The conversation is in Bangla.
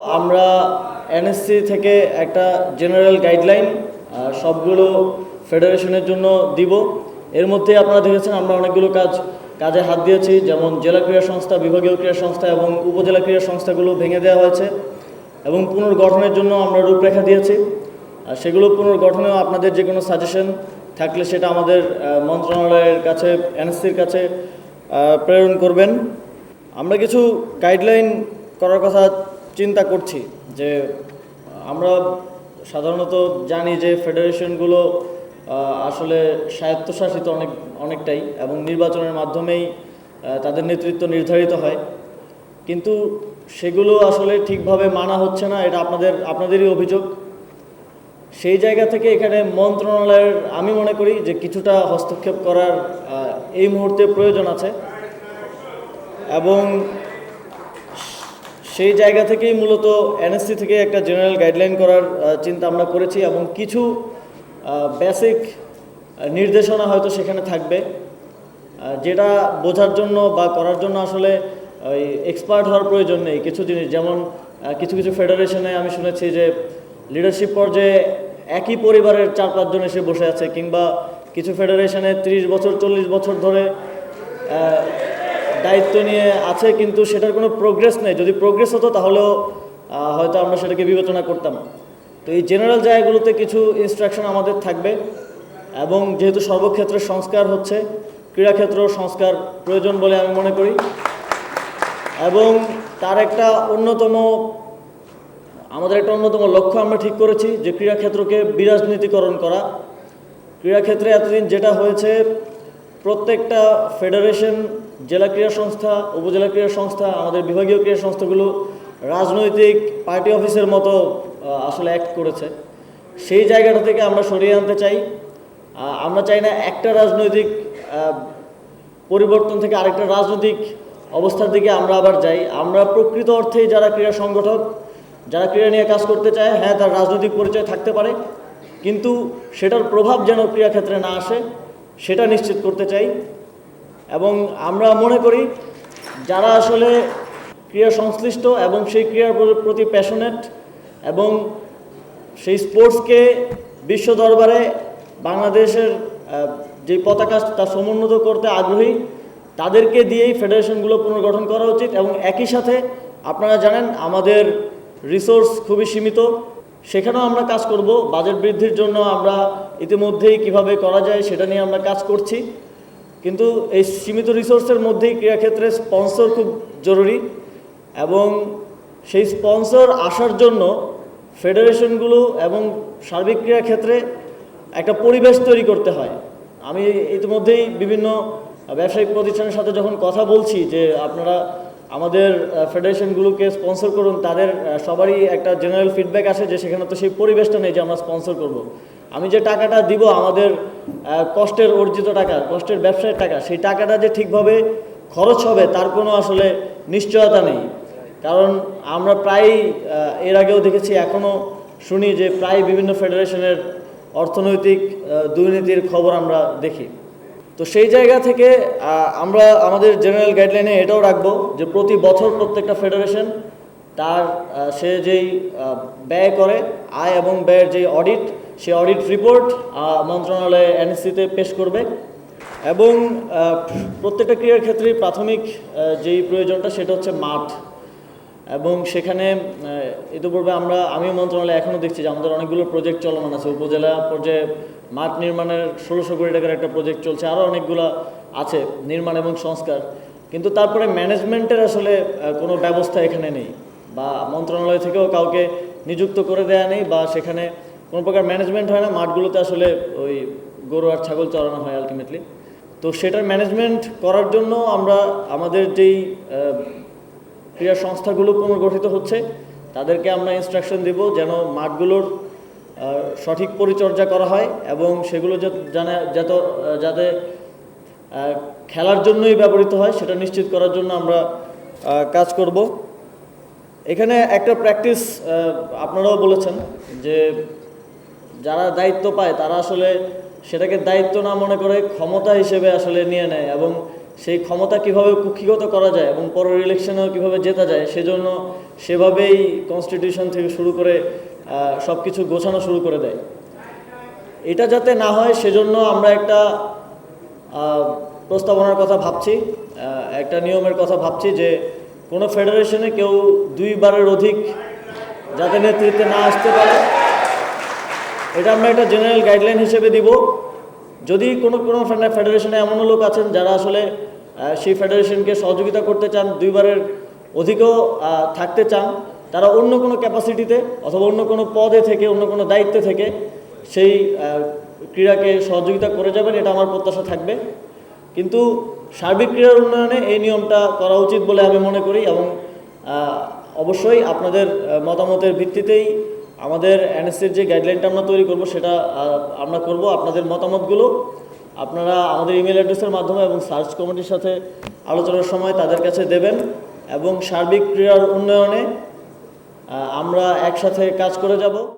আমরা এনএসসি থেকে একটা জেনারেল গাইডলাইন সবগুলো ফেডারেশনের জন্য দিব। এর মধ্যে আপনারা দেখেছেন আমরা অনেকগুলো কাজ, কাজে হাত দিয়েছি, যেমন জেলা ক্রীড়া সংস্থা, বিভাগীয় ক্রীড়া সংস্থা এবং উপজেলা ক্রীড়া সংস্থাগুলো ভেঙে দেওয়া হয়েছে এবং পুনর্গঠনের জন্য আমরা রূপরেখা দিয়েছি। আর সেগুলো পুনর্গঠনেও আপনাদের যে কোনো সাজেশন থাকলে সেটা আমাদের মন্ত্রণালয়ের কাছে এনএসসির কাছে প্রেরণ করবেন। আমরা কিছু গাইডলাইন করার কথা চিন্তা করছি যে, আমরা সাধারণত জানি যে ফেডারেশনগুলো আসলে স্বায়ত্তশাসিত অনেক, অনেকটাই এবং নির্বাচনের মাধ্যমেই তাদের নেতৃত্ব নির্ধারিত হয়। কিন্তু সেগুলো আসলে ঠিকভাবে মানা হচ্ছে না, এটা আপনাদের, আপনাদেরই অভিযোগ। সেই জায়গা থেকে এখানে মন্ত্রণালয়ের, আমি মনে করি যে কিছুটা হস্তক্ষেপ করার এই মুহূর্তে প্রয়োজন আছে। এবং সেই জায়গা থেকেই মূলত এনএসসি থেকে একটা জেনারেল গাইডলাইন করার চিন্তা আমরা করেছি এবং কিছু বেসিক নির্দেশনা হয়তো সেখানে থাকবে যেটা বোঝার জন্য বা করার জন্য আসলে, ওই এক্সপার্ট হওয়ার প্রয়োজন নেই। কিছু জিনিস যেমন কিছু কিছু ফেডারেশনে আমি শুনেছি যে লিডারশিপ পর্যায়ে একই পরিবারের চার পাঁচজন এসে বসে আছে কিংবা কিছু ফেডারেশনে ত্রিশ বছর, চল্লিশ বছর ধরে দায়িত্ব নিয়ে আছে, কিন্তু সেটার কোনো প্রোগ্রেস নেই। যদি প্রোগ্রেস হতো, তাহলেও হয়তো আমরা সেটাকে বিবেচনা করতাম তো এই জেনারেল জায়গাগুলোতে কিছু ইনস্ট্রাকশন আমাদের থাকবে এবং যেহেতু সর্বক্ষেত্রে সংস্কার হচ্ছে, ক্রীড়াক্ষেত্র সংস্কার প্রয়োজন বলে আমি মনে করি। এবং তার একটা অন্যতম, আমাদের একটা অন্যতম লক্ষ্য আমরা ঠিক করেছি, যে ক্রীড়াক্ষেত্রকে বিরাজনীতিকরণ করা। ক্রীড়াক্ষেত্রে এতদিন যেটা হয়েছে, প্রত্যেকটা ফেডারেশন জেলা ক্রীড়া সংস্থা, উপজেলা ক্রীড়া সংস্থা, আমাদের বিভাগীয় ক্রীড়া সংস্থাগুলো রাজনৈতিক পার্টি অফিসের মতো আসলে অ্যাক্ট করেছে। সেই জায়গাটা থেকে আমরা সরিয়ে আনতে চাই। আমরা চাই না একটা রাজনৈতিক পরিবর্তন থেকে আরেকটা রাজনৈতিক অবস্থার দিকে আমরা আবার যাই। আমরা প্রকৃত অর্থেই যারা ক্রীড়া সংগঠক, যারা ক্রীড়া নিয়ে কাজ করতে চায় হ্যাঁ তার রাজনৈতিক পরিচয় থাকতে পারে। কিন্তু সেটার প্রভাব যেন ক্রীড়াক্ষেত্রে না আসে, সেটা নিশ্চিত করতে চাই। এবং আমরা মনে করি যারা আসলে ক্রীড়া সংশ্লিষ্ট এবং সেই ক্রীড়ার প্রতি প্যাশনেট এবং সেই স্পোর্টসকে বিশ্ব দরবারে বাংলাদেশের যে পতাকা তা সমুন্নত করতে আগ্রহী, তাদেরকে দিয়েই ফেডারেশনগুলো পুনর্গঠন করা উচিত এবং একই সাথে আপনারা জানেন আমাদের রিসোর্স খুবই সীমিত। সেখানেও আমরা কাজ করব। বাজেট বৃদ্ধির জন্য আমরা ইতিমধ্যেই কীভাবে করা যায় সেটা নিয়ে আমরা কাজ করছি। কিন্তু এই সীমিত রিসোর্সের মধ্যেই ক্রীড়াক্ষেত্রে স্পন্সর খুব জরুরি এবং সেই স্পন্সর আসার জন্য ফেডারেশনগুলো এবং সার্বিক ক্রীড়া ক্ষেত্রে একটা পরিবেশ তৈরি করতে হয় আমি ইতিমধ্যেই বিভিন্ন ব্যবসায়িক প্রতিষ্ঠানের সাথে যখন কথা বলছি যে আপনারা আমাদের ফেডারেশনগুলোকে স্পন্সর করুন, তাদের সবারই একটা জেনারেল ফিডব্যাক আসে যে সেখানে তো সেই পরিবেশটা নেই যে আমরা স্পন্সর করব। আমি যে টাকাটা দিব আমাদের কষ্টের অর্জিত টাকা, কষ্টের ব্যবসায়ের টাকা, সেই টাকাটা যে ঠিকভাবে খরচ হবে তার কোনো আসলে নিশ্চয়তা নেই। কারণ আমরা প্রায় এর আগেও দেখেছি এখনও শুনি যে প্রায় বিভিন্ন ফেডারেশনের অর্থনৈতিক দুর্নীতির খবর আমরা দেখি। তো সেই জায়গা থেকে আমরা আমাদের জেনারেল গাইডলাইনে এটাও রাখব যে প্রতি বছর প্রত্যেকটা ফেডারেশন তার সে যেই ব্যয় করে, আয় এবং ব্যয়ের যে অডিট সেই অডিট রিপোর্ট মন্ত্রণালয়ে এনএসসিতে পেশ করবে। এবং প্রত্যেকটা ক্রীড়ার ক্ষেত্রেই প্রাথমিক যেই প্রয়োজনটা সেটা হচ্ছে মাঠ। এবং সেখানে ইতিপূর্বে আমরা, আমিও মন্ত্রণালয়ে এখনও দেখছি যে আমাদের অনেকগুলো প্রজেক্ট চলমান আছে। উপজেলা পর্যায়ে মাঠ নির্মাণের ষোলোশো কোটি টাকার একটা প্রজেক্ট চলছে, আরও অনেকগুলো আছে, নির্মাণ এবং সংস্কার। কিন্তু তারপরে ম্যানেজমেন্টের আসলে কোনো ব্যবস্থা এখানে নেই। বা মন্ত্রণালয় থেকেও কাউকে নিযুক্ত করে দেয়া নেই বা সেখানে কোনো প্রকার ম্যানেজমেন্ট হয় না, মাঠগুলোতে আসলে ওই গরু আর ছাগল চড়ানো হয় আলটিমেটলি তো সেটার ম্যানেজমেন্ট করার জন্য আমরা আমাদের যেই ক্রীড়া সংস্থাগুলো পুনর্গঠিত হচ্ছে, তাদেরকে আমরা ইনস্ট্রাকশন দিব যেন মাঠগুলোর সঠিক পরিচর্যা করা হয় এবং সেগুলো যা- জানা, যত, যাতে খেলার জন্যই ব্যবহৃত হয়, সেটা নিশ্চিত করার জন্য আমরা কাজ করব। এখানে একটা প্র্যাকটিস আপনারাও বলেছেন যে যারা দায়িত্ব পায়, তারা আসলে সেটাকে দায়িত্ব না মনে করে ক্ষমতা হিসেবে আসলে নিয়ে নেয় এবং সেই ক্ষমতা কীভাবে কুক্ষিগত করা যায় এবং পরের ইলেকশনেও কীভাবে জেতা যায়, সেজন্য সেভাবেই কনস্টিটিউশন থেকে শুরু করে সব কিছু গোছানো শুরু করে দেয়। এটা যাতে না হয়, সেজন্য আমরা একটা প্রস্তাবনার কথা ভাবছি একটা নিয়মের কথা ভাবছি যে কোনো ফেডারেশনে কেউ দুইবারের অধিক যাতে নেতৃত্বে না আসতে পারে। এটা আমরা একটা জেনারেল গাইডলাইন হিসেবে দিব। যদি কোনো কোনো ফেডারে- ফেডারেশনে এমনও লোক আছেন যারা আসলে সেই ফেডারেশনকে সহযোগিতা করতে চান, দুইবারের অধিকও থাকতে চান, তারা অন্য কোনো ক্যাপাসিটিতে অথবা অন্য কোনো পদে থেকে, অন্য কোনো দায়িত্বে থেকে সেই ক্রীড়াকে সহযোগিতা করে যাবেন, এটা আমার প্রত্যাশা থাকবে। কিন্তু সার্বিক ক্রীড়ার উন্নয়নে এই নিয়মটা করা উচিত বলে আমি মনে করি এবং অবশ্যই আপনাদের মতামতের ভিত্তিতেই আমাদের এনএসসির যে গাইডলাইনটা আমরা তৈরি করব, সেটা আমরা করব। আপনাদের মতামতগুলো আপনারা আমাদের ইমেল অ্যাড্রেসের মাধ্যমে এবং সার্চ কমিটির সাথে আলোচনার সময় তাদের কাছে দেবেন এবং সার্বিক ক্রীড়ার উন্নয়নে আমরা একসাথে কাজ করে যাব।